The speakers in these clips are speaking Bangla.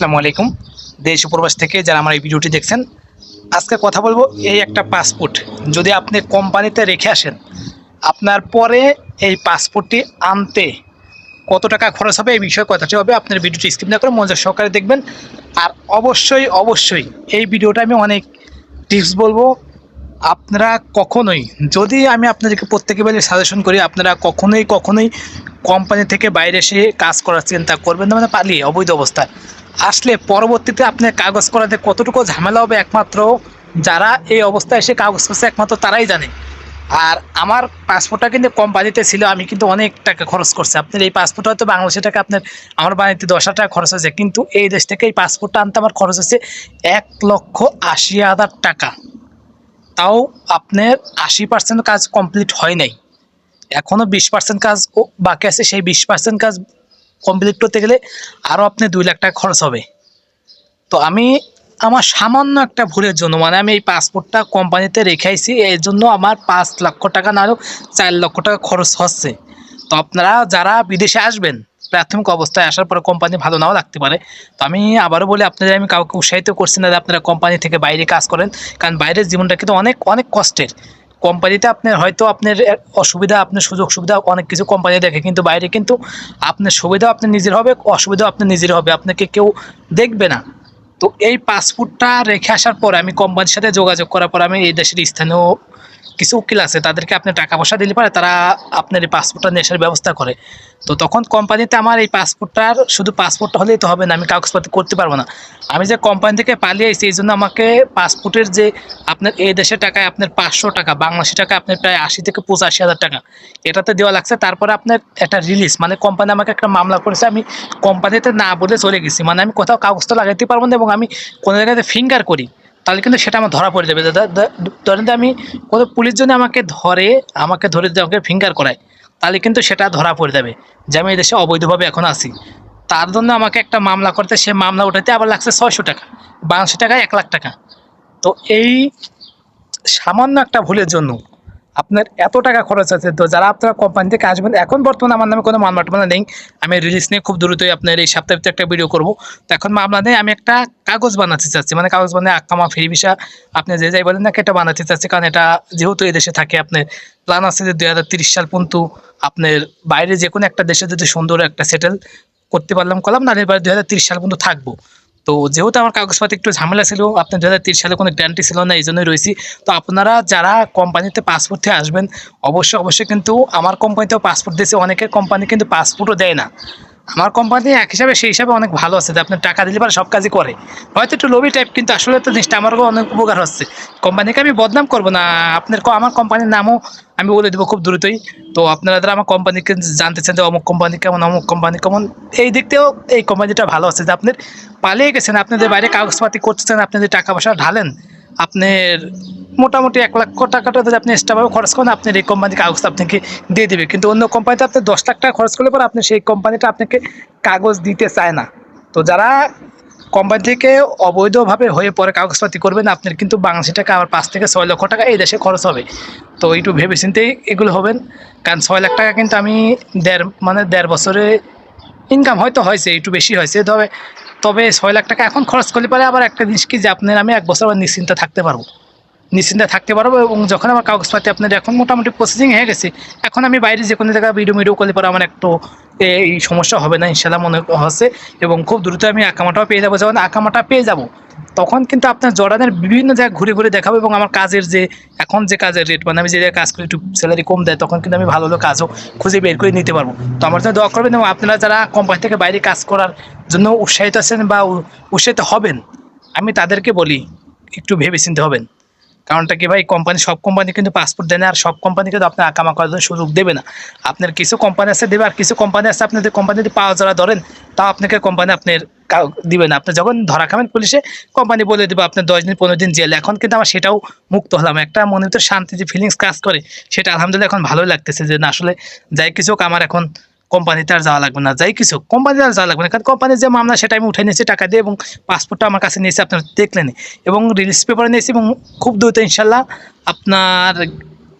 আসসালামু আলাইকুম। দেশ উপরবাস থেকে যারা আমার এই ভিডিওটি দেখছেন, আজকে কথা বলব এই একটা পাসপোর্ট। যদি আপনি কোম্পানিতে রেখে আসেন, আপনার পরে এই পাসপোর্টটি আনতে কত টাকা খরচ হবে এই বিষয়ে কথাটি হবে, আপনার ভিডিওটি স্কিপ না করে মজার সহকারে দেখবেন। আর অবশ্যই অবশ্যই এই ভিডিওটা আমি অনেক টিপস বলব আপনারা কখনোই, যদি আমি আপনাদেরকে প্রত্যেকে বেলে সাজেশন করি, আপনারা কখনোই কখনোই কোম্পানি থেকে বাইরে এসে কাজ করার চিন্তা করবেন না মানে পালিয়ে, অবৈধ অবস্থায়। আসলে পরবর্তীতে আপনার কাগজ করাতে কতটুকু ঝামেলা হবে একমাত্র যারা এই অবস্থায় এসে কাগজ করছে একমাত্র তারাই জানে। আর আমার পাসপোর্টটা কিন্তু কোম্পানিতে ছিল, আমি কিন্তু অনেক টাকা খরচ করছি। আপনার এই পাসপোর্টটা হয়তো বাংলাদেশের টাকা, আপনার আমার বাড়িতে দশ হাজার টাকা খরচ হয়েছে কিন্তু এই দেশ থেকে এই পাসপোর্টটা আনতে আমার খরচ হচ্ছে এক লক্ষ আশি হাজার টাকা। তাও আপনার আশি পার্সেন্ট কাজ কমপ্লিট হয় নাই। এখনও বিশ পার্সেন্ট কাজ বাকি আছে, সেই বিশ পার্সেন্ট কাজ কমপ্লিট করতে গেলে আরও আপনি দুই লাখ টাকা খরচ হবে। তো আমি আমার সামান্য একটা ভুলের জন্য মানে আমি এই পাসপোর্টটা কোম্পানিতে রেখে আইছি, এর জন্য আমার পাঁচ লক্ষ টাকা না হলেও চার লক্ষ টাকা খরচ হচ্ছে। তো আপনারা যারা বিদেশে আসবেন প্রাথমিক অবস্থায় আসার পরে কোম্পানি ভালো নাও লাগতে পারে। তো আমি আবারও বলি, আপনাদের আমি কাউকে উৎসাহিত করছি না যে আপনারা কোম্পানি থেকে বাইরে কাজ করেন, কারণ বাইরের জীবনটা কিন্তু অনেক অনেক কষ্টের। কোম্পানিতে আপনার হয়তো আপনার অসুবিধা, আপনার সুযোগ সুবিধা অনেক কিছু কোম্পানি দেখে, কিন্তু বাইরে কিন্তু আপনার সুবিধাও আপনার নিজের হবে, অসুবিধাও আপনার নিজের হবে। আপনাকে কেউ দেখবে না। তো এই পাসপোর্টটা রেখে আসার পর আমি কোম্পানির সাথে যোগাযোগ করার পর আমি এই দেশের স্থানীয় কিছু উকিল আছে, তাদেরকে আপনি টাকা পয়সা দিলে পারে, তারা আপনার এই পাসপোর্টটা নেশার ব্যবস্থা করে। তো তখন কোম্পানিতে আমার এই পাসপোর্টটার শুধু পাসপোর্টটা হলেই তো হবে না, আমি কাগজপত্র করতে পারব না। আমি যে কোম্পানি থেকে পালিয়ে এসেছি এই জন্য আমাকে পাসপোর্টের যে আপনার এই দেশের টাকায় আপনার পাঁচশো টাকা, বাংলাদেশি টাকা আপনার প্রায় আশি থেকে পঁচাশি হাজার টাকা, এটাতে দেওয়া লাগছে। তারপরে আপনার একটা রিলিজ মানে কোম্পানি আমাকে একটা মামলা করেছে, আমি কোম্পানিতে না বলে চলে গেছি। মানে আমি কোথাও কাগজটা লাগাইতে পারব না এবং আমি কোনো জায়গাতে ফিঙ্গার করি, তাহলে কিন্তু সেটা আমার ধরা পড়ে যাবে। ধরেন আমি কোনো পুলিশ যদি আমাকে ধরে আমাকে ধরে যদি আমাকে ফিঙ্গার করায়, তাহলে কিন্তু সেটা ধরা পড়ে যাবে যে আমি দেশে অবৈধভাবে এখন আছি। তার জন্য আমাকে একটা মামলা করতে, সে মামলা উঠাতে আবার লাগছে ছয়শো টাকা বাংলাদেশি টাকায় এক লাখ টাকা। তো এই সামান্য একটা ভুলের জন্য আপনার এত টাকা খরচ আছে তো যারা আপনারা কোম্পানি থেকে আসবেন, এখন বর্তমানে আমার নামে কোনো মামলা টামলা নেই। আমি রিলিজ নিয়ে খুব দ্রুতই আপনার এই সপ্তাহে একটা ভিডিও করব। তো এখন মামলা নেই, আমি একটা কাগজ বানাতে চাচ্ছি। মানে কাগজ বানিয়ে আকামা ফেরি ভিসা আপনি যে যাই বলেন না এটা বানাতে চাচ্ছি। কারণ এটা যেহেতু এই দেশে থাকে, আপনার প্ল্যান আছে যে দুই সাল পর্যন্ত আপনার বাইরে যে কোনো একটা দেশে যদি সুন্দর একটা সেটেল করতে পারলাম, কলাম না এবার দুই সাল পর্যন্ত থাকব। তো যেহেতু আমার কাগজপাতি একটু ঝামেলা ছিল, আপনার দু হাজার সালে কোনো গ্যারান্টি ছিল না, এই জন্যই রয়েছি। তো আপনারা যারা কোম্পানিতে পাসপোর্ট থেকে আসবেন, অবশ্যই অবশ্যই কিন্তু আমার কোম্পানিতেও পাসপোর্ট দিয়েছে। অনেকের কোম্পানি কিন্তু পাসপোর্টও দেয় না। আমার কোম্পানি এক হিসাবে সেই হিসাবে অনেক ভালো আছে, যে আপনার টাকা দিলে পরে সব কাজই করে। হয়তো একটু লোভি টাইপ কিন্তু আসলে তো জিনিসটা আমারও অনেক উপকার হচ্ছে। কোম্পানিকে আমি বদনাম করব না, আপনার আমার কোম্পানির নামও আমি বলে দেবো খুব দ্রুতই। তো আপনারা আমার কোম্পানিকে জানতে চান যে অমুক কোম্পানি কেমন, অমুক কোম্পানি কেমন, এই দিক থেকেও এই কোম্পানিটা ভালো আছে, যে আপনার পালিয়ে গেছেন আপনাদের বাইরে কাগজপাতি করতেছেন, আপনি যদি টাকা পয়সা ঢালেন আপনার মোটামুটি এক লক্ষ টাকাটা যদি আপনি এক্সট্রাভাবে খরচ করেন, আপনার এই কোম্পানি কাগজ আপনাকে দিয়ে দেবে। কিন্তু অন্য কোম্পানিতে আপনি দশ লাখ টাকা খরচ করলে পরে আপনি সেই কোম্পানিটা আপনাকে কাগজ দিতে চায় না। তো যারা কোম্পানি থেকে অবৈধভাবে হয়ে পরে কাগজপাতি করবেন আপনার কিন্তু বাংলাদেশি টাকা আবার পাঁচ থেকে ছয় লক্ষ টাকা এই দেশে খরচ হবে। তো একটু ভেবে চিন্তেই এগুলো হবেন। কারণ ছয় লাখ টাকা কিন্তু আমি দেড় মানে দেড় বছরে ইনকাম হয়তো হয়েছে, একটু বেশি হয়েছে। তবে তবে ছয় লাখ টাকা এখন খরচ করলে পারে আবার একটা জিনিস কি যে আপনার আমি এক বছর আবার নিশ্চিন্তে থাকতে পারব? নিশ্চিন্তে থাকতে পারব এবং যখন আমার কাগজপাতি আপনার এখন মোটামুটি প্রসেসিং হয়ে গেছে, এখন আমি বাইরে যে কোনো জায়গায় ভিডিও মিডিও করলে পরে আমার একটু এই সমস্যা হবে না ইনশাল্লাহ মনে হচ্ছে এবং খুব দ্রুত আমি আকামাটাও পেয়ে যাব। যখন আকামাটা পেয়ে যাব, তখন কিন্তু আপনার জর্ডানের বিভিন্ন জায়গায় ঘুরে ঘুরে দেখাবো এবং আমার কাজের যে, এখন যে কাজের রেট মানে আমি যে কাজ করি একটু স্যালারি কম দেয়, তখন কিন্তু আমি ভালো ভালো কাজও খুঁজে বের করে নিতে পারব। তো আমার জন্য দোয়া করবেন এবং আপনারা যারা কোম্পানি থেকে বাইরে কাজ করার জন্য উৎসাহিত আছেন বা উৎসাহিত হবেন, আমি তাদেরকে বলি, একটু ভেবে চিনতে হবেন। কারণটা কি ভাই? কোম্পানি, সব কোম্পানি কিন্তু পাসপোর্ট দেয় না আর সব কোম্পানি কিন্তু আপনার আকামা করার সুযোগ দেবে না। আপনার কিছু কোম্পানি আছে দেবে আর কিছু কোম্পানি আছে আপনাদের কোম্পানি যদি পাওয়া যারা ধরেন, তাও আপনাকে কোম্পানি আপনার দিবে না। আপনি যখন ধরা খাবেন পুলিশে, কোম্পানি বলে দেবে, আপনার দশ দিন, পনেরো দিন জেল। এখন কিন্তু আমার সেটাও মুক্ত হলাম। একটা মনের ভিতরে শান্তি যে ফিলিংস কাজ করে, সেটা আলহামদুলিল্লাহ এখন ভালোই লাগতেছে যে না, আসলে যাই কিছু হোক, আমার এখন কোম্পানিতে আর যাওয়া লাগবে না, যাই কিছু কোম্পানিতে আর যাওয়া লাগবে না, কারণ কোম্পানির যে মামলা, সেটা আমি উঠে নিয়েছি, টাকা দিয়ে, এবং পাসপোর্টটা আমার কাছে নিয়েছি, আপনারা দেখলেন। এবং রিলিজ পেপারে নিয়েছি, এবং খুব দ্রুত ইনশাল্লাহ আপনার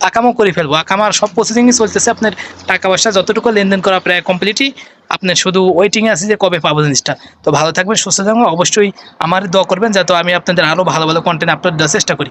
আকামও করে ফেলব। আকামার সব প্রসেসিংই চলতেছে, আপনার টাকা পয়সা যতটুকু লেনদেন করা প্রায় কমপ্লিটই আপনার শুধু ওয়েটিংয়ে আছে যে কবে পাবো জিনিসটা। তো ভালো থাকবেন, সুস্থ থাকবেন, অবশ্যই আমার দোয়া করবেন, যাতে আমি আপনাদের আরও ভালো ভালো কন্টেন্ট আপলোড দেওয়ার চেষ্টা করি।